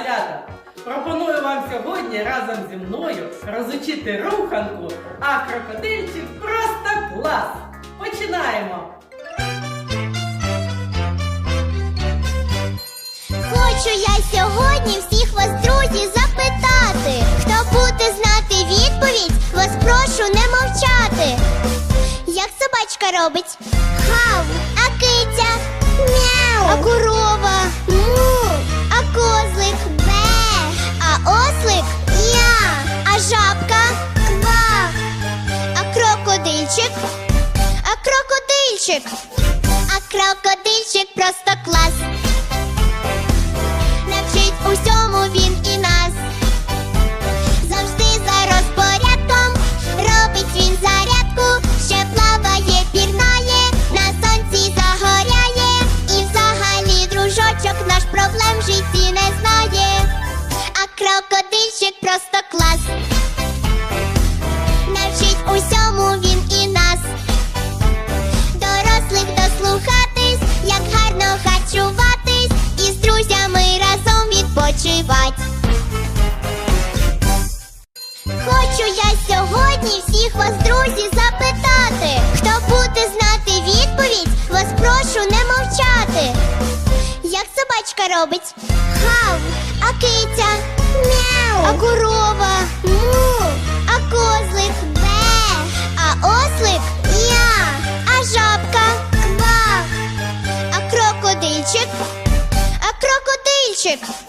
малята! Пропоную вам сьогодні разом зі мною розучити руханку, а крокодильчик просто клас! Починаємо! Хочу я сьогодні всіх вас, друзі, запитати. Хто буде знати відповідь, вас прошу не мовчати. Як собачка робить? Хау! Ослик? Я, а жабка? Ква, а крокодильчик? А крокодильчик? А крокодильчик просто клас. Хочу я сьогодні всіх вас, друзі, запитати. Хто буде знати відповідь, вас прошу не мовчати. Як собачка робить? Хав, а киця? Мяу, а корова? Му, а козлик? Бе, а ослик? Я, а жабка? Ква, а крокодильчик? А крокодильчик?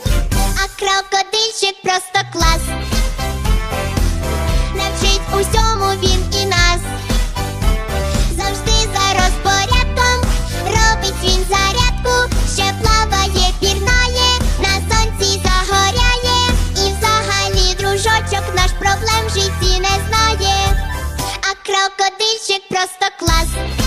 проблем в житті не знає, а крокодильчик просто клас.